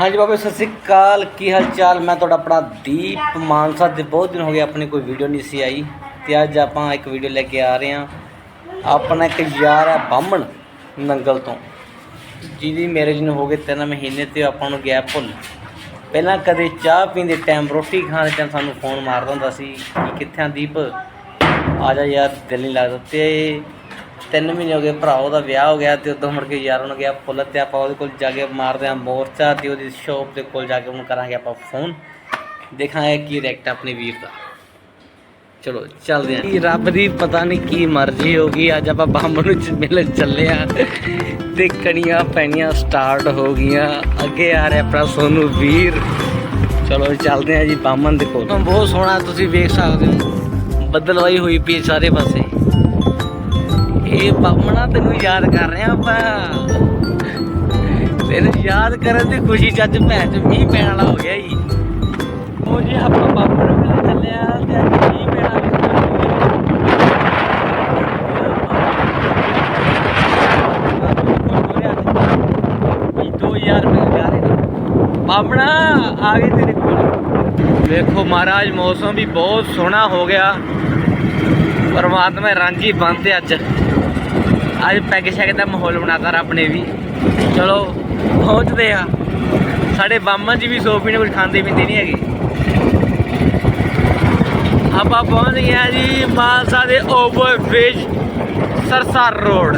ਹਾਂਜੀ ਬਾਬੇ, ਸਤਿ ਸ੍ਰੀ ਅਕਾਲ। ਕੀ ਹਾਲ ਚਾਲ ਮੈਂ ਤੁਹਾਡਾ ਆਪਣਾ ਦੀਪ ਮਾਨਸਾ ਦੇ ਬਹੁਤ ਦਿਨ ਹੋ ਗਏ ਆਪਣੀ ਕੋਈ ਵੀਡੀਓ ਨਹੀਂ ਸੀ ਆਈ ਤੇ ਅੱਜ ਆਪਾਂ ਇੱਕ ਵੀਡੀਓ ਲੈ ਕੇ ਆ ਰਹੇ ਹਾਂ। ਆਪਣਾ ਇੱਕ ਯਾਰ ਹੈ ਬਾਹਮਣ ਨੰਗਲ ਤੋਂ। ਜਿਹਦੀ ਮੈਰਿਜ ਨੂੰ ਹੋ ਗਏ ਤਿੰਨ ਮਹੀਨੇ ਤੇ ਆਪਾਂ ਨੂੰ ਗਿਆ ਭੁੱਲ। ਪਹਿਲਾਂ ਕਦੇ ਚਾਹ ਪੀਂਦੇ ਟਾਈਮ ਰੋਟੀ ਖਾਣ ਦੇ ਟਾਈਮ ਸਾਨੂੰ ਫੋਨ ਮਾਰਦਾ ਹੁੰਦਾ ਸੀ ਕਿ ਕਿੱਥੇ ਆ ਦੀਪ? ਆ ਜਾ ਯਾਰ, ਦਿਲ ਨਹੀਂ ਲੱਗਦਾ। ਤੇ ਤਿੰਨ ਮਹੀਨੇ ਹੋ ਗਏ ਭਰਾ ਉਹਦਾ ਵਿਆਹ ਹੋ ਗਿਆ ਤੇ ਉਦੋਂ ਮੁੜ ਕੇ ਯਾਰ ਉਹਨੂੰ ਗਿਆ ਪੁੱਲ ਤੇ ਆਪਾਂ ਉਹਦੇ ਕੋਲ ਜਾ ਕੇ ਮਾਰਦੇ ਆ ਮੋਰਚਾ ਤੇ ਉਹਦੀ ਸ਼ੌਪ ਦੇ ਕੋਲ ਜਾ ਕੇ ਉਹਨੂੰ ਕਰਾਂਗੇ ਆਪਾਂ ਫੋਨ ਦੇਖਾਂਗੇ ਕੀ ਰਿਐਕਟ ਆਪਣੇ ਵੀਰ ਦਾ। ਚਲੋ, ਚੱਲਦੇ ਆਂ ਕੀ ਰੱਬ ਦੀ ਪਤਾ ਨਹੀਂ ਕੀ ਮਰਜ਼ੀ ਹੋ ਗਈ, ਅੱਜ ਆਪਾਂ ਬੰਬ ਨੂੰ ਮਿਲਣ ਚੱਲੇ ਆ ਤੇ ਕਣੀਆਂ ਪੈਣੀਆਂ ਸਟਾਰਟ ਹੋ ਗਈਆਂ। ਅੱਗੇ ਆ ਰਿਹਾ ਆਪਣਾ ਸੋਨੂ ਵੀਰ। ਚਲੋ, ਚੱਲਦੇ ਆ ਜੀ ਬਾਮਨ ਦੇ ਕੋਲ ਬਹੁਤ ਸੋਹਣਾ ਤੁਸੀਂ ਵੇਖ ਸਕਦੇ ਹੋ। ਬੱਦਲਵਾਈ ਹੋਈ ਪਈ ਸਾਰੇ ਪਾਸੇ। ਇਹ ਬਾਮਣਾ ਤੈਨੂੰ ਯਾਦ ਕਰ ਰਿਹਾ ਆਪਾਂ। ਤੈਨੂੰ ਯਾਦ ਕਰਨ ਦੀ ਖੁਸ਼ੀ ਚ ਅੱਜ ਭੈਣ ਚ ਮੀਂਹ ਪੈਣ ਵਾਲਾ ਹੋ ਗਿਆ ਜੀ। ਉਹ ਜੀ ਆਪਾਂ ਬਾਪੂ ਨੂੰ ਮਿਲਣ ਚੱਲੇ ਤੇ ਅੱਜ ਮੀਂਹ ਪੈਣਾ ਦੋ ਹਜ਼ਾਰ ਮਿਲ ਜਾ ਰਹੇ ਨੇ। ਬਾਮਣਾ ਆ ਗਏ ਤੇਰੇ ਕੋਲ। ਵੇਖੋ ਮਹਾਰਾਜ, ਮੌਸਮ ਵੀ ਬਹੁਤ ਸੋਹਣਾ ਹੋ ਗਿਆ। ਪਰਮਾਤਮਾ ਰਾਂਝੀ ਬੰਦ ਅੱਜ। ਅੱਜ ਪੈਗ ਸ਼ੈਗ ਦਾ ਮਾਹੌਲ ਬਣਾਤਾ ਰੱਬ ਨੇ ਵੀ। ਚਲੋ, ਪਹੁੰਚਦੇ ਆ ਸਾਡੇ ਬਾਮਨ ਜੀ ਵੀ ਸੋਫੀ ਨੇ ਕੁਝ ਖਾਂਦੇ ਪੀਂਦੇ ਨਹੀਂ ਹੈਗੇ। ਆਪਾਂ ਪਹੁੰਚ ਗਏ ਆ ਜੀ ਮਾਨਸਾ ਦੇ ਓਵਰ ਬ੍ਰਿਜ, ਸਰਸਰ ਰੋਡ।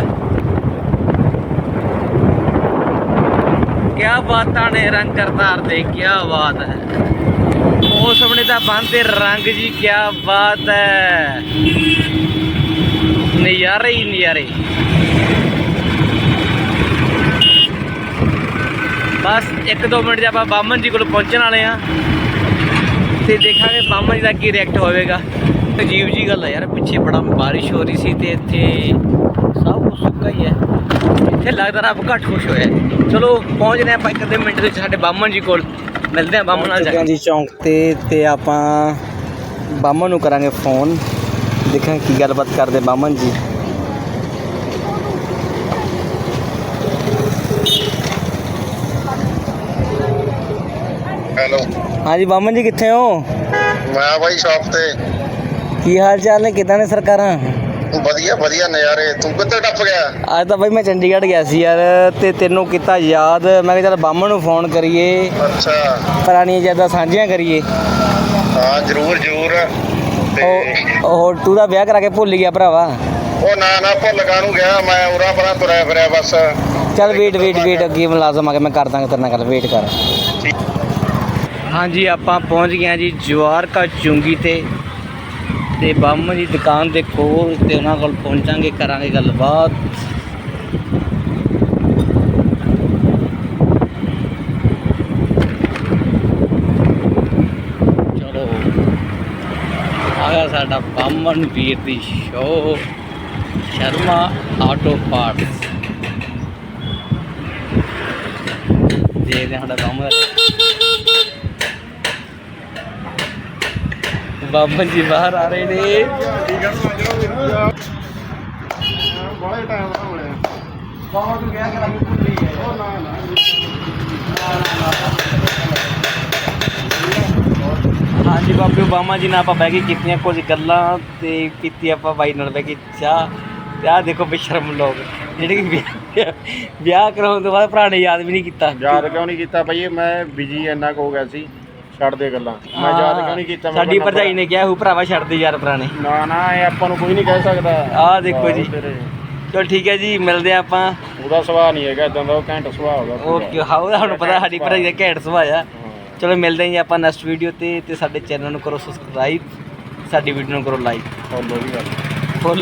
ਕਿਆ ਬਾਤਾਂ ਨੇ ਰੰਗ ਕਰਤਾਰ ਦੇ, ਕਿਆ ਬਾਤ ਹੈ। ਮੌਸਮ ਨੇ ਤਾਂ ਬੰਦੇ ਰੰਗ ਜੀ, ਕਿਆ ਬਾਤ ਹੈ। ਨਜ਼ਾਰੇ ਹੀ ਨਜ਼ਾਰੇ। ਬਸ 1-2 ਮਿੰਟ 'ਚ ਆਪਾਂ ਬਾਮਨ ਜੀ ਕੋਲ ਪਹੁੰਚਣ ਵਾਲੇ ਆ ਤੇ ਦੇਖਾਂਗੇ ਬਾਮਨ ਜੀ ਦਾ ਕੀ ਰਿਐਕਟ ਹੋਵੇਗਾ। ਅਜੀਬ ਜੀ ਗੱਲ ਆ ਯਾਰ, ਪਿੱਛੇ ਬੜਾ ਬਾਰਿਸ਼ ਹੋ ਰਹੀ ਸੀ ਤੇ ਇੱਥੇ ਸਭ ਕੁਝ ਸੁੱਕਾ ਹੀ ਹੈ। ਇੱਥੇ ਲੱਗਦਾ ਰੱਬ ਘੱਟ ਖੁਸ਼ ਹੋਇਆ। ਚਲੋ, ਪਹੁੰਚਦੇ ਹਾਂ ਆਪਾਂ ਇੱਕ ਅੱਧੇ ਮਿੰਟ ਦੇ ਵਿੱਚ ਸਾਡੇ ਬਾਮਨ ਜੀ ਕੋਲ। ਮਿਲਦੇ ਹਾਂ ਬਾਮਨ ਨਾਲ ਜਾ ਜੀ ਚੌਂਕ ਤੇ ਤੇ ਆਪਾਂ ਬਾਮਨ ਨੂੰ ਕਰਾਂਗੇ ਫੋਨ। ਦੇਖਾਂ ਕੀ ਗੱਲਬਾਤ ਕਰਦੇ ਬਾਮਨ ਜੀ। ਹੈਲੋ। ਹਾਂਜੀ ਬਾਮਨ ਜੀ ਕਿੱਥੇ ਹੋ? ਮੈਂ ਬਾਈ ਸ਼ਾਪ ਤੇ। ਕੀ ਹਾਲ ਚਾਲ ਨੇ? ਕਿਦਾਂ ਨੇ ਸਰਕਾਰਾਂ? ਵਧੀਆ ਵਧੀਆ ਨਜ਼ਾਰੇ ਤੂੰ ਕਿੱਥੇ ਟੱਪ ਗਿਆ? ਅੱਜ ਤਾਂ ਬਾਈ ਮੈਂ ਚੰਡੀਗੜ੍ਹ ਗਿਆ ਸੀ ਯਾਰ ਤੇ ਤੈਨੂੰ ਕੀਤਾ ਯਾਦ। ਮੈਂ ਕਿਹਾ ਚੱਲ ਬਾਮਨ ਨੂੰ ਫੋਨ ਕਰੀਏ। ਅੱਛਾ। ਪੁਰਾਣੀਆਂ ਯਾਦਾਂ ਸਾਂਝੀਆਂ ਕਰੀਏ। ਹਾਂ ਜਰੂਰ ਜਰੂਰ। ਉਹ ਉਹ ਤੂੰ ਦਾ ਵਿਆਹ ਕਰਾ ਕੇ ਭੁੱਲ ਗਿਆ ਭਰਾਵਾ। ਉਹ ਨਾ ਨਾ ਭੁੱਲ ਨੂੰ ਗਿਆ ਮੈਂ ਉਰਾ ਪਰਾਂ ਤੁਰਿਆ ਫਿਰਿਆ ਬਸ। ਚੱਲ ਵੇਟ ਵੇਟ ਵੇਟ ਅੱਗੇ ਮੁਲਾਜ਼ਮ ਆ ਕੇ ਮੈਂ ਕਰ ਦਾਂਗਾ ਤੇਰੇ ਨਾਲ ਗੱਲ ਵੇਟ ਕਰ। ਹਾਂਜੀ ਆਪਾਂ ਪਹੁੰਚ ਗਏ ਹਾਂ ਜੀ ਜਵਾਰ ਕਾ ਚੁੰਗੀ ਤੇ। ਤੇ ਬਾਮਨ ਜੀ ਦੁਕਾਨ ਦੇ ਕੋਲ ਤੇ ਉਹਨਾਂ ਕੋਲ ਪਹੁੰਚਾਂਗੇ ਕਰਾਂਗੇ ਗੱਲਬਾਤ ਚਲੋ ਆਇਆ ਸਾਡਾ ਬਾਮਨ ਵੀਰ ਦੀ ਸ਼ੋ ਸ਼ਰਮਾ ਆਟੋ ਪਾਰਟਸ ਦੇਖਦੇ ਹਾਂ ਸਾਡਾ ਬਾਮਨ ਬਾਮਨ ਜੀ ਬਾਹਰ ਆ ਰਹੇ ਨੇ। ਬੜੇ ਟਾਈਮ ਦਾ ਮਿਲਿਆ ਬਹੁਤ ਗਿਆ ਕਰਾਂਗੇ ਭੁੱਲੀ ਹੈ ਉਹ ਨਾ ਨਾ ਹਾਂਜੀ ਬਾਬੇ ਓਬਾਮਾ ਜੀ ਨਾਲ ਆਪਾਂ ਬਹਿ ਕੇ ਕੀਤੀਆਂ ਕੁਝ ਗੱਲਾਂ ਤੇ ਕੀਤੀ ਆਪਾਂ ਬਾਈ ਨਾਲ ਬਹਿ ਕੇ ਚਾਹ। ਤੇ ਆਹ ਦੇਖੋ ਬੇਸ਼ਰਮ ਲੋਕ ਜਿਹੜੇ ਕਿ ਵਿਆਹ- ਵਿਆਹ ਕਰਾਉਣ ਤੋਂ ਬਾਅਦ ਭਰਾ ਨੇ ਯਾਦ ਵੀ ਨਹੀਂ ਕੀਤਾ। ਯਾਦ ਕਿਉਂ ਨਹੀਂ ਕੀਤਾ ਬਈ? ਮੈਂ ਬਿਜ਼ੀ ਇੰਨਾ ਕੁ ਹੋ ਗਿਆ ਸੀ। ਛੱਡ ਦੇ ਗੱਲਾਂ। ਮੈਂ ਯਾਦ ਕਿਉਂ ਨਹੀਂ ਕੀਤਾ? ਮੈਂ ਸਾਡੀ ਬੰਦਾ- ਭਰਜਾਈ ਨੇ ਕਿਹਾ ਹੂ ਭਰਾਵਾ ਛੱਡ ਦੇ ਯਾਰ ਪੁਰਾਣੇ ਨਾ। ਨਾ ਇਹ ਆਪਾਂ ਨੂੰ ਕੋਈ ਨਹੀਂ ਕਹਿ ਸਕਦਾ। ਆਹ ਦੇਖੋ ਜੀ। ਤੇਰੇ। ਚਲ ਠੀਕ ਹੈ ਜੀ ਮਿਲਦੇ ਆ ਆਪਾਂ। ਉਹਦਾ ਸੁਭਾਅ ਨਹੀਂ ਹੈਗਾ ਇਦਾਂ ਦਾ ਉਹ ਘੈਂਟ ਸੁਭਾਅ ਉਹਦਾ ਪੂਰਾ। ਓਕੇ ਹਾਂ ਉਹਦਾ ਹੁਣ ਪਤਾ ਸਾਡੀ ਭਰਜਾਈ ਦਾ ਘੈਂਟ ਸੁਭਾਅ ਆ। ਹਾਂ। ਚਲੋ ਮਿਲਦੇ ਹਾਂ ਜੀ ਆਪਾਂ ਨੈਕਸਟ ਵੀਡੀਓ ਤੇ ਤੇ ਸਾਡੇ ਚੈਨਲ ਨੂੰ ਕਰੋ ਸਬਸਕ੍ਰਾਈਬ ਸਾਡੀ ਵੀਡੀਓ ਨੂੰ ਕਰੋ ਲਾਈਕ ਫੋਲੋ ਵੀ ਕਰ ਫੋਲੋ